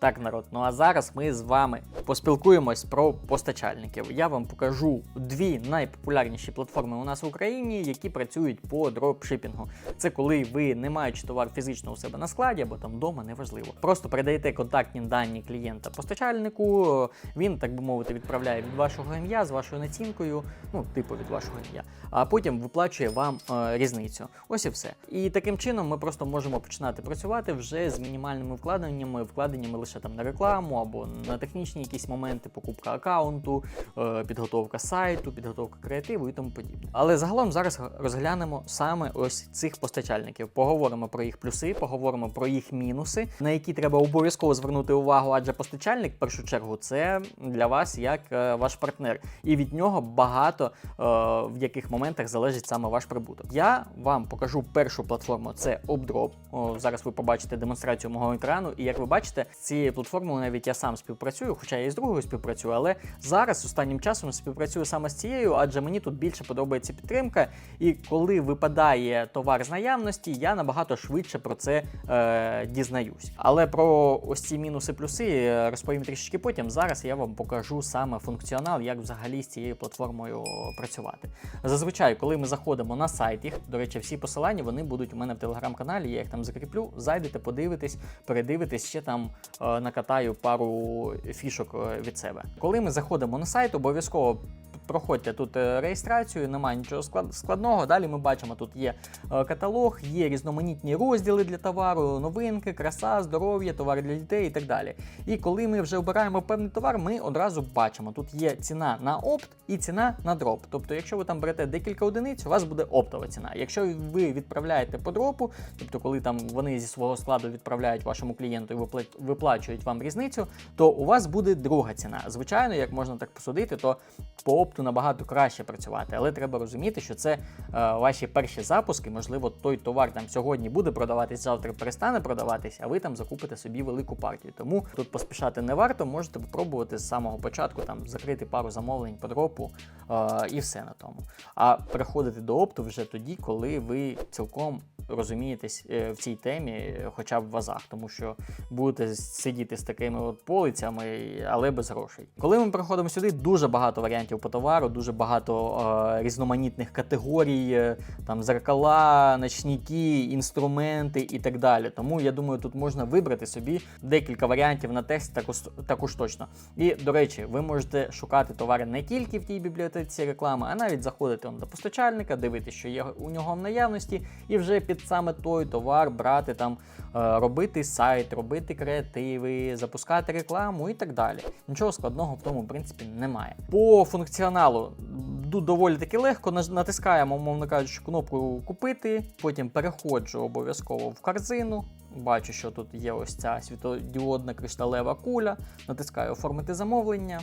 Так, народ, ну а зараз ми з вами поспілкуємось про постачальників. Я вам покажу дві найпопулярніші платформи у нас в Україні, які працюють по дропшипінгу. Це коли ви не маючи товар фізично у себе на складі або там вдома, неважливо. Просто передаєте контактні дані клієнта постачальнику. Він, так би мовити, відправляє від вашого ім'я з вашою націнкою, ну, типу від вашого ім'я, а потім виплачує вам е, різницю. Ось і все. І таким чином ми просто можемо починати працювати вже з мінімальними вкладеннями, вкладеннями лише там на рекламу або на технічні якісь моменти, покупка аккаунту, е, підготовка сайту, підготовка креативу і тому подібне. Але загалом зараз розглянемо саме ось цих постачальників. Поговоримо про їх плюси, поговоримо про їх мінуси, на які треба обов'язково звернути увагу, адже постачальник, в першу чергу, це для вас як е, ваш партнер, і від нього багато е, в яких моментах залежить саме ваш прибуток. Я вам покажу першу платформу, це Opdrop. О, зараз ви побачите демонстрацію мого екрану, і як ви бачите, з цією платформою навіть я сам співпрацюю, хоча я і з другою співпрацюю, але зараз останнім часом співпрацюю саме з цією, адже мені тут більше подобається підтримка. І коли випадає товар з наявності, я набагато швидше про це е, дізнаюсь. Але про ось ці мінуси, плюси е, розповім трішечки потім. Зараз я вам покажу саме функціонал, як взагалі з цією платформою працювати. Зазвичай, коли ми заходимо на сайт їх, до речі, всі посилання вони будуть у мене в телеграм-каналі. Я їх там закріплю. Зайдете, подивитесь, передивитесь, ще там е, накатаю пару фішок е, від себе. Коли ми заходимо на сайт, обов'язково. Проходьте тут е, реєстрацію, немає нічого склад- складного. Далі ми бачимо, тут є е, каталог, є різноманітні розділи для товару, новинки, краса, здоров'я, товар для дітей і так далі. І коли ми вже обираємо певний товар, ми одразу бачимо, тут є ціна на опт і ціна на дроп. Тобто, якщо ви там берете декілька одиниць, у вас буде оптова ціна. Якщо ви відправляєте по дропу, тобто коли там вони зі свого складу відправляють вашому клієнту і випла- виплачують вам різницю, то у вас буде друга ціна. Звичайно, як можна так посудити, то по опту набагато краще працювати, але треба розуміти, що це е, ваші перші запуски. Можливо, той товар там сьогодні буде продаватись, завтра перестане продаватись, а ви там закупите собі велику партію. Тому тут поспішати не варто. Можете попробувати з самого початку там закрити пару замовлень по дропу е, і все на тому. А переходити до опту вже тоді, коли ви цілком розумієтесь е, в цій темі, хоча б в азах, тому що будете сидіти з такими от полицями, але без грошей. Коли ми приходимо сюди, дуже багато варіантів по товару, дуже багато е, різноманітних категорій, е, там зеркала, ночники, інструменти і так далі. Тому я думаю, тут можна вибрати собі декілька варіантів на тест, також, також точно. І до речі, ви можете шукати товари не тільки в тій бібліотеці реклами, а навіть заходити до постачальника, дивитися, що є у нього в наявності, і вже під саме той товар брати там, е, робити сайт, робити креативи, запускати рекламу і так далі. Нічого складного в тому, в принципі, немає. По функціоналу ду- доволі таки легко. Натискаємо, умовно кажучи, кнопку купити, потім переходжу обов'язково в корзину. Бачу, що тут є ось ця світодіодна кришталева куля. Натискаю оформити замовлення.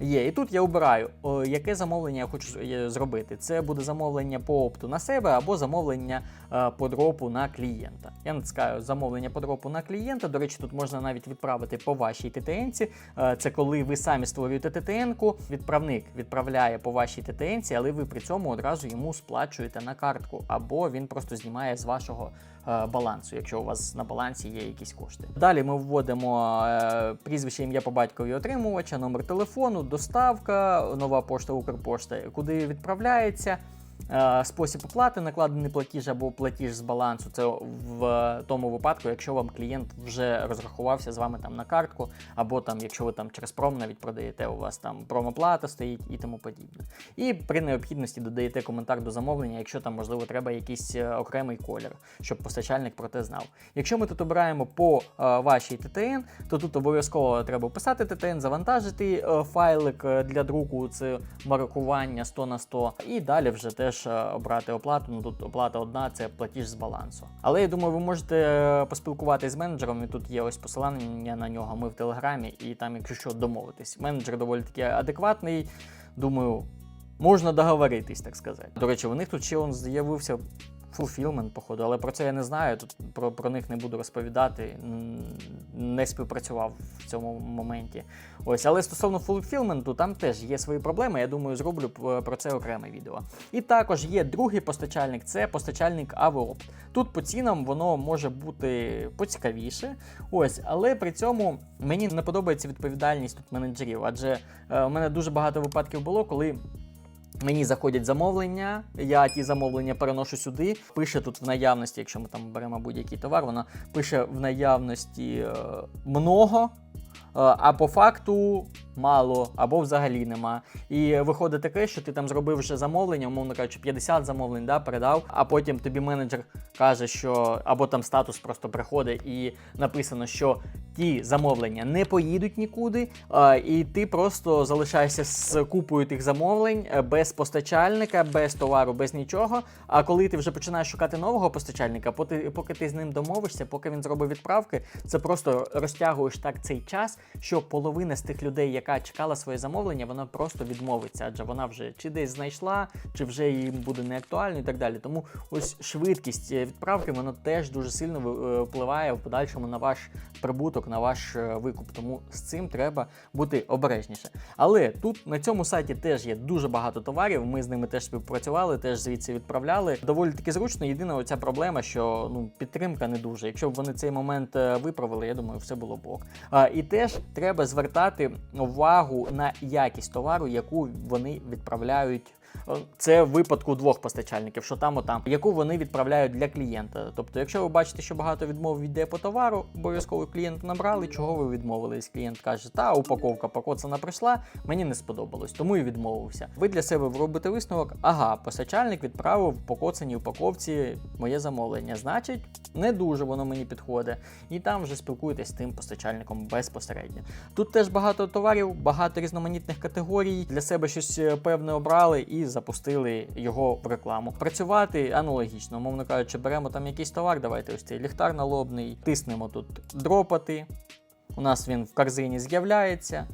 Є, і тут я обираю, яке замовлення я хочу е, зробити. Це буде замовлення по опту на себе або замовлення е, по дропу на клієнта. Я натискаю замовлення по дропу на клієнта. До речі, тут можна навіть відправити по вашій ТТНці. Е, це коли ви самі створюєте ТТНку, відправник відправляє по вашій ТТНці, але ви при цьому одразу йому сплачуєте на картку, або він просто знімає з вашого е, балансу, якщо у вас на балансі є якісь кошти. Далі ми вводимо е, прізвище, ім'я по батькові отримувача, номер телефону, доставка, нова пошта, Укрпошта, куди відправляється. Е, Спосіб оплати, накладений платіж або платіж з балансу. Це в тому випадку, якщо вам клієнт вже розрахувався з вами там на картку, або там, якщо ви там через пром навіть продаєте, у вас там промоплата стоїть і тому подібне. І при необхідності додаєте коментар до замовлення, якщо там можливо треба якийсь е, окремий колір, щоб постачальник про те знав. Якщо ми тут обираємо по е, вашій ТТН, то тут обов'язково треба вписати ТТН, завантажити файлик для друку, це маркування 100 на 100, і далі вже теж е, обрати оплату. Ну тут оплата одна, це платіж з балансу. Але я думаю, ви можете е, поспілкуватися з менеджером, і тут є ось посилання на нього. Ми в телеграмі, і там, якщо що, домовитись. Менеджер доволі таки адекватний. Думаю, можна договоритись, так сказати. До речі, у них тут ще он з'явився Fulfillment, походу, але про це я не знаю. Тут про, про них не буду розповідати. Не співпрацював в цьому моменті. Ось, але стосовно Fulfillment, там теж є свої проблеми. Я думаю, зроблю про це окреме відео. І також є другий постачальник, це постачальник AVOPT. Тут по цінам воно може бути поцікавіше. Ось, але при цьому мені не подобається відповідальність тут менеджерів, адже е, у мене дуже багато випадків було, коли. Мені заходять замовлення, я ті замовлення переношу сюди. Пише тут в наявності, якщо ми там беремо будь-який товар, вона пише в наявності е, много, е, а по факту мало або взагалі нема. І виходить таке, що ти там зробив вже замовлення, умовно кажучи, 50 замовлень, да, передав, а потім тобі менеджер каже, що або там статус просто приходить і написано, що ті замовлення не поїдуть нікуди, і ти просто залишаєшся з купою тих замовлень е, без постачальника, без товару, без нічого. А коли ти вже починаєш шукати нового постачальника, поки, ти з ним домовишся, поки він зробить відправки, це просто розтягуєш так цей час, що половина з тих людей, яка чекала своє замовлення, вона просто відмовиться, адже вона вже чи десь знайшла, чи вже їм буде неактуально і так далі. Тому ось швидкість е, відправки вона теж дуже сильно е, впливає в подальшому на ваш прибуток, на ваш е, викуп. Тому з цим треба бути обережніше. Але тут на цьому сайті теж є дуже багато товарів. Ми з ними теж співпрацювали, теж звідси відправляли. Доволі таки зручно. Єдина оця проблема, що ну підтримка не дуже. Якщо б вони цей момент виправили, я думаю, все було б ок. А, і теж треба звертати увагу на якість товару, яку вони відправляють. Це в випадку двох постачальників, що там, отам, яку вони відправляють для клієнта. Тобто, якщо ви бачите, що багато відмов йде по товару, обов'язково клієнт набрали, чого ви відмовились? Клієнт каже, та упаковка покоцана прийшла, мені не сподобалось, тому і відмовився. Ви для себе робите висновок, ага, постачальник відправив в покоцаній упаковці моє замовлення. Значить, не дуже воно мені підходить. І там вже спілкуєтесь з тим постачальником безпосередньо. Тут теж багато товарів, багато різноманітних категорій. Для себе щось е, певне обрали і запустили його в рекламу. Працювати аналогічно, мовно кажучи, беремо там якийсь товар, давайте ось цей ліхтар налобний, тиснемо тут дропати. У нас він в корзині з'являється.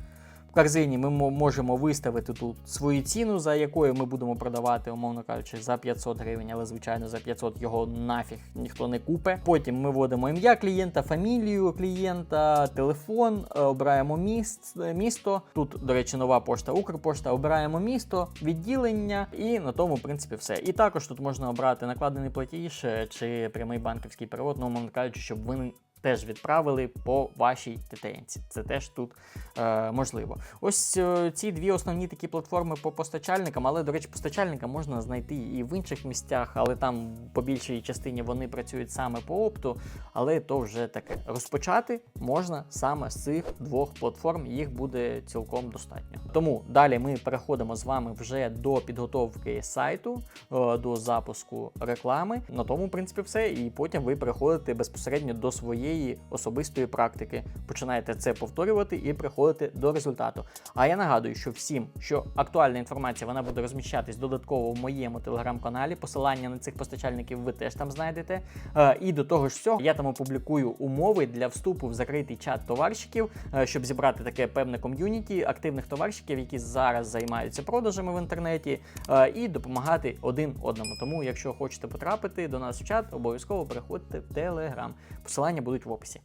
В корзині ми можемо виставити тут свою ціну, за якою ми будемо продавати, умовно кажучи, за 500 гривень, але звичайно за 500 його нафіг ніхто не купе. Потім ми вводимо ім'я клієнта, фамілію клієнта, телефон, е, обираємо міст, е, місто. Тут, до речі, нова пошта, Укрпошта. Обираємо місто, відділення, і на тому, в принципі, все. І також тут можна обрати накладений платіж е, чи прямий банківський перевод, ну, умовно кажучи, щоб ви теж відправили по вашій ТТНці. Це теж тут е, можливо. Ось е, ці дві основні такі платформи по постачальникам, але, до речі, постачальника можна знайти і в інших місцях, але там по більшій частині вони працюють саме по опту, але то вже таке. Розпочати можна саме з цих двох платформ, їх буде цілком достатньо. Тому далі ми переходимо з вами вже до підготовки сайту, е, до запуску реклами. На тому, в принципі, все. І потім ви переходите безпосередньо до своєї особистої практики. Починаєте це повторювати і приходите до результату. А я нагадую, що всім, що актуальна інформація вона буде розміщатись додатково в моєму телеграм-каналі. Посилання на цих постачальників ви теж там знайдете. Е, І до того ж всього, я там опублікую умови для вступу в закритий чат товарщиків, е, щоб зібрати таке певне ком'юніті активних товарщиків, які зараз займаються продажами в інтернеті, е, і допомагати один одному. Тому, якщо хочете потрапити до нас в чат, обов'язково переходьте в телеграм. Посилання будуть в описі.